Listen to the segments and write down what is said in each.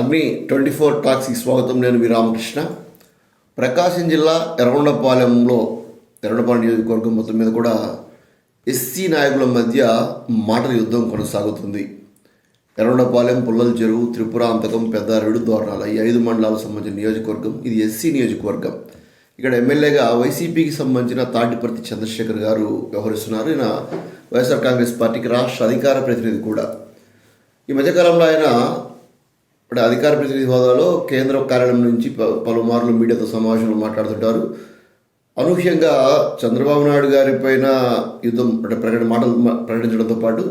అగ్ని twenty four టాక్స్కి స్వాగతం. నేను మీ రామకృష్ణ. ప్రకాశం జిల్లా ఎర్రగొండపాలెంలో ఎర్రగొండపాలెం నియోజకవర్గం మొత్తం మీద కూడా ఎస్సీ నాయకుల మధ్య మాటల యుద్ధం కొనసాగుతుంది. ఎర్రగొండపాలెం పుల్లల చెరువు త్రిపుర అంతకం పెద్దారెడ్డి ద్వారాల ఈ ఐదు మండలాలకు సంబంధించిన నియోజకవర్గం. ఇది ఎస్సీ నియోజకవర్గం. ఇక్కడ ఎమ్మెల్యేగా వైసీపీకి సంబంధించిన తాటిపర్తి చంద్రశేఖర్ గారు వ్యవహరిస్తున్నారు. ఈయన వైఎస్ఆర్ కాంగ్రెస్ పార్టీకి రాష్ట్ర అధికార ప్రతినిధి కూడా. ఈ మధ్యకాలంలో ఆయన ఇప్పుడు అధికార ప్రతినిధి హోదాలో కేంద్ర కార్యాలయం నుంచి పలుమార్లు మీడియాతో సమావేశంలో మాట్లాడుతుంటారు. అనూహ్యంగా చంద్రబాబు నాయుడు గారి పైన యుద్ధం అంటే ప్రకటన మాటలు ప్రకటించడంతో పాటు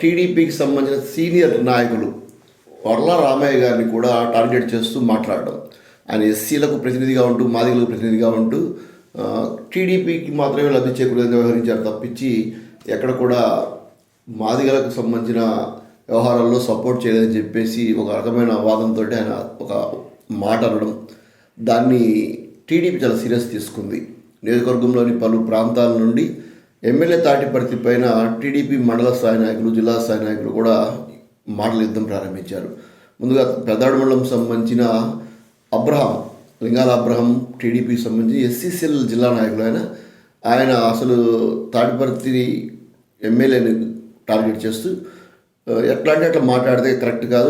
టీడీపీకి సంబంధించిన సీనియర్ నాయకులు వర్ల రామయ్య గారిని కూడా టార్గెట్ చేస్తూ మాట్లాడడం. ఆయన ఎస్సీలకు ప్రతినిధిగా ఉంటూ మాదిగలకు ప్రతినిధిగా ఉంటూ టీడీపీకి మాత్రమే లబ్ధి చేకూరే వ్యవహరించారు తప్పించి ఎక్కడ కూడా మాదిగలకు సంబంధించిన వ్యవహారాల్లో సపోర్ట్ చేయలేదని చెప్పేసి ఒక రకమైన వాదంతో ఆయన ఒక మాట అనడం దాన్ని టీడీపీ చాలా సీరియస్ తీసుకుంది. నియోజకవర్గంలోని పలు ప్రాంతాల నుండి ఎమ్మెల్యే తాటిపర్తి పైన టీడీపీ మండల స్థాయి నాయకులు జిల్లా స్థాయి నాయకులు కూడా మాటల యుద్ధం ప్రారంభించారు. ముందుగా పెద్దాడు మండలం సంబంధించిన అబ్రహం లింగాల అబ్రహం టీడీపీ సంబంధించి ఎస్సీసీఎల్ జిల్లా నాయకులు ఆయన ఆయన అసలు తాటిపర్తి ఎమ్మెల్యేని టార్గెట్ చేస్తూ ఎట్లా అంటే అట్లా మాట్లాడితే కరెక్ట్ కాదు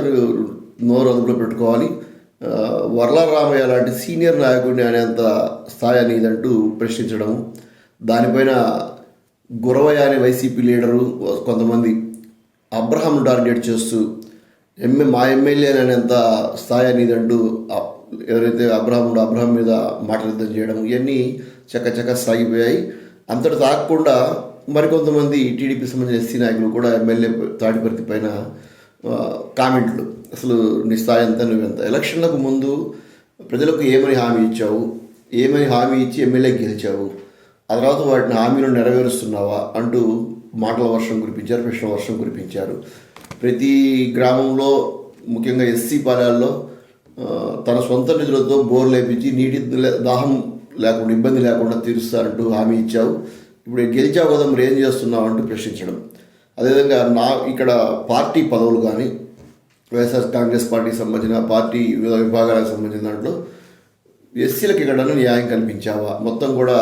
నోరు అదుపులో పెట్టుకోవాలి. ఆ, రామయ్య లాంటి సీనియర్ నాయకుడిని అనేంత స్థాయి అనేదంటూ ప్రశ్నించడం దానిపైన గురవయ్య అనే వైసీపీ లీడరు కొంతమంది అబ్రహం టార్గెట్ చేస్తూ ఎమ్మె మా ఎమ్మెల్యే అనేంత స్థాయి అనేదంటూ ఆ- ఎవరైతే అబ్రహం అబ్రహం మీద మాటలు చేయడం ఇవన్నీ చక్క చక్క సాగిపోయాయి. అంతటి తాగకుండా మరికొంతమంది టీడీపీ సంబంధించిన ఎస్సీ నాయకులు కూడా ఎమ్మెల్యే తాడిపర్తి పైన కామెంట్లు. అసలు నీ స్థాయి ఎంత నువ్వెంత? ఎలక్షన్లకు ముందు ప్రజలకు ఏమని హామీ ఇచ్చావు? ఏమని హామీ ఇచ్చి ఎమ్మెల్యే గెలిచావు? ఆ తర్వాత వాటిని హామీలను నెరవేరుస్తున్నావా? అంటూ మాటల వర్షం కురిపించారు ప్రశ్న వర్షం కురిపించారు. ప్రతి గ్రామంలో ముఖ్యంగా ఎస్సీ పాలెల్లో తన సొంత నిధులతో బోర్లు వేపించి నీటి దాహం లేకుండా ఇబ్బంది లేకుండా తీరుస్తారంటూ హామీ ఇచ్చావు. ఇప్పుడు గెలిచావు కదా మరి ఏం చేస్తున్నావు అంటూ ప్రశ్నించడం. అదేవిధంగా నా ఇక్కడ పార్టీ పదవులు కానీ వైఎస్ఆర్ కాంగ్రెస్ పార్టీకి సంబంధించిన పార్టీ వివిధ విభాగాలకు సంబంధించిన దాంట్లో ఎస్సీలకు ఇక్కడ న్యాయం కల్పించావా? మొత్తం కూడా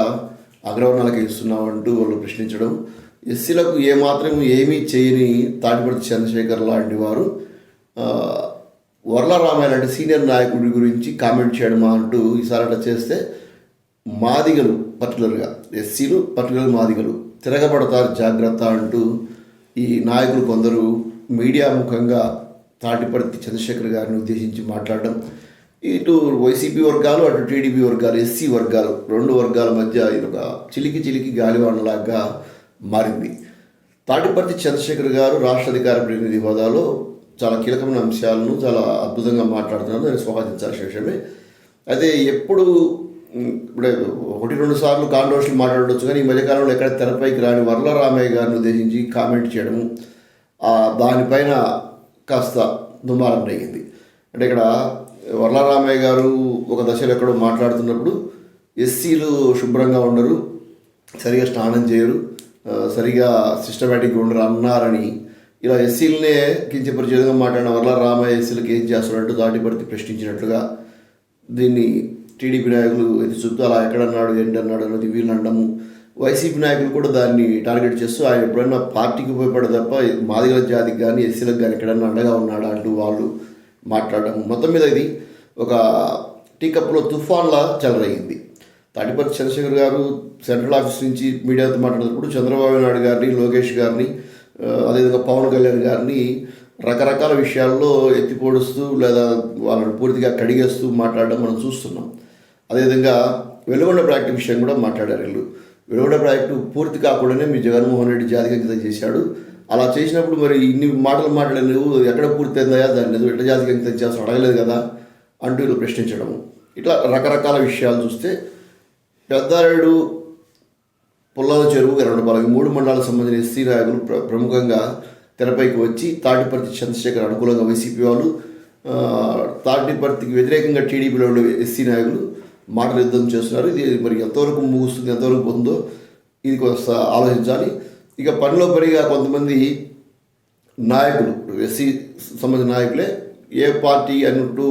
అగ్రవర్ణాలకు ఇస్తున్నావు అంటూ వాళ్ళు ప్రశ్నించడం. ఎస్సీలకు ఏమాత్రం ఏమీ చేయని తాటిపర్తి చంద్రశేఖర్ లాంటి వారు వరలరామయ్య లాంటి సీనియర్ నాయకుడి గురించి కామెంట్ చేయడమా అంటూ ఈసారి అట్లా చేస్తే మాదిగలు పర్టికులర్గా ఎస్సీలు పర్టికులర్ మాదిగలు. తిరగబడతారు జాగ్రత్త అంటూ ఈ నాయకులు కొందరు మీడియా ముఖంగా తాటిపర్తి చంద్రశేఖర్ గారిని ఉద్దేశించి మాట్లాడడం. ఇటు వైసీపీ వర్గాలు అటు టీడీపీ వర్గాలు ఎస్సీ వర్గాలు రెండు వర్గాల మధ్య ఇది ఒక చిలికి చిలికి గాలివానలాగా మారింది. తాటిపర్తి చంద్రశేఖర్ గారు రాష్ట్ర అధికార ప్రతినిధి హోదాలో చాలా కీలకమైన అంశాలను చాలా అద్భుతంగా మాట్లాడుతున్నారు. దాన్ని స్వాగతించాల్సిన విషయమే అయితే ఎప్పుడు ఇప్పుడే ఒకటి రెండు సార్లు కాంట్రవర్షియల్ మాట్లాడవచ్చు కానీ ఈ మధ్యకాలంలో ఎక్కడ తెరపైకి రాని వర్ల రామయ్య గారిని ఉద్దేశించి కామెంట్ చేయడము దానిపైన కాస్త దుమారం రేగింది. అంటే ఇక్కడ వర్ల రామయ్య గారు ఒక దశలో ఎక్కడో మాట్లాడుతున్నప్పుడు ఎస్సీలు శుభ్రంగా ఉండరు సరిగా స్నానం చేయరు సరిగా సిస్టమేటిక్గా ఉండరు అన్నారని ఇలా ఎస్సీలనే కించపరిచేదిగా మాట్లాడిన వరలరామయ్య ఎస్సీలకు ఏం చేస్తున్నట్టు దాటిపడితే ప్రశ్నించినట్లుగా దీన్ని టీడీపీ నాయకులు ఇది చూపుతూ అలా ఎక్కడన్నాడు ఏంటి అన్నాడు అన్నది వీళ్ళు అనడము వైసీపీ నాయకులు కూడా దాన్ని టార్గెట్ చేస్తూ ఆయన ఎప్పుడైనా పార్టీకి ఉపయోగపడే తప్ప మాదిగల జాతికి కానీ ఎస్సీలకు కానీ ఎక్కడన్నా అండగా ఉన్నాడా అంటూ వాళ్ళు మాట్లాడడం మొత్తం మీద ఇది ఒక టీకప్లో తుఫాన్లా చెలరయ్యింది తాటిపర్తి చంద్రశేఖర్ గారు సెంట్రల్ ఆఫీస్ నుంచి మీడియాతో మాట్లాడినప్పుడు చంద్రబాబు నాయుడు గారిని లోకేష్ గారిని అదేవిధంగా పవన్ కళ్యాణ్ గారిని రకరకాల విషయాల్లో ఎత్తిపోడుస్తూ లేదా వాళ్ళని పూర్తిగా కడిగేస్తూ మాట్లాడడం మనం చూస్తున్నాం. అదేవిధంగా వెలుగొండ ప్రాజెక్టు విషయం కూడా మాట్లాడారు వీళ్ళు. వెలుగొండ ప్రాజెక్టు పూర్తి కాకుండానే మీ జగన్మోహన్ రెడ్డి జాతికంకితం చేశాడు. అలా చేసినప్పుడు మరి ఇన్ని మాటలు మాట్లాడలేవు నువ్వు ఎక్కడ పూర్తి అయిందయా దాన్ని నువ్వు ఎట్లా జాతికంకితం చేస్తావు అడగలేదు కదా అంటూ వీళ్ళు ప్రశ్నించడము. ఇట్లా రకరకాల విషయాలు చూస్తే పెద్దారెడ్డు పుల్లల చెరువు రెండు ఈ మూడు మండలాలకు సంబంధించిన ఎస్సీ నాయకులు ప్ర ప్రముఖంగా తెరపైకి వచ్చి తాటిపర్తి చంద్రశేఖర్ అనుకూలంగా వైసీపీ వాళ్ళు తాటిపర్తికి వ్యతిరేకంగా టీడీపీలో ఉండే ఎస్సీ నాయకులు మాటలు యుద్ధం చేస్తున్నారు. ఇది మరి ఎంతవరకు ముగుస్తుంది ఎంతవరకు పోతుందో ఇది కొంత ఆలోచించాలి. ఇక పనిలో పనిగా కొంతమంది నాయకులు ఎస్సీ సంబంధించిన నాయకులే ఏ పార్టీ అన్నట్టు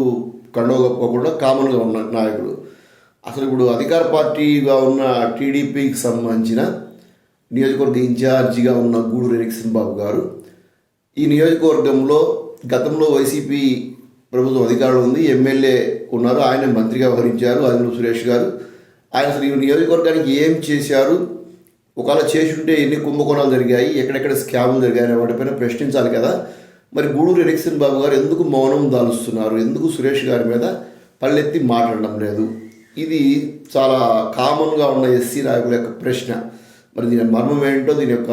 కండవకపోకుండా కామన్గా ఉన్న నాయకుడు అసలు ఇప్పుడు అధికార పార్టీగా ఉన్న టీడీపీకి సంబంధించిన నియోజకవర్గ ఇన్ఛార్జిగా ఉన్న గూడూరు ఎరిక్సన్ బాబు గారు ఈ నియోజకవర్గంలో గతంలో వైసీపీ ప్రభుత్వం అధికారంలో ఉంది ఎమ్మెల్యే ఉన్నారు ఆయన మంత్రిగా వ్యవహరించారు అదిలో సురేష్ గారు. ఆయన అసలు ఈ నియోజకవర్గానికి ఏం చేశారు? ఒకవేళ చేసి ఉంటే ఎన్ని కుంభకోణాలు జరిగాయి ఎక్కడెక్కడ స్కాములు జరిగాయి అనే వాటిపైన ప్రశ్నించాలి కదా. మరి గూడూరు ఎలక్షన్ బాబు గారు ఎందుకు మౌనం దాలుస్తున్నారు? ఎందుకు సురేష్ గారి మీద పల్లెత్తి మాట్లాడడం లేదు? ఇది చాలా కామన్గా ఉన్న ఎస్సీ నాయకుల యొక్క ప్రశ్న. మరి దీని మర్మం ఏంటో దీని యొక్క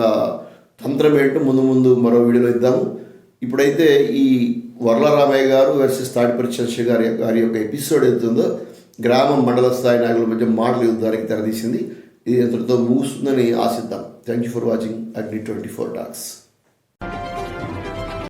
తంత్రం ఏంటో ముందు ముందు మరో వీడియోలో ఇద్దాము. ఇప్పుడైతే ఈ వరలరామయ్య గారు వర్సెస్ తాడిపల్లి చంద్రశేఖర్ గారి గారి యొక్క ఎపిసోడ్ అవుతుందో గ్రామం మండల స్థాయి నాయకుల మధ్య మాటల యుద్ధానికి తెరదీసింది. ఇది ఇంతటితో ముగుస్తుందని ఆశిద్దాం. Thank you for watching Agni twenty four docs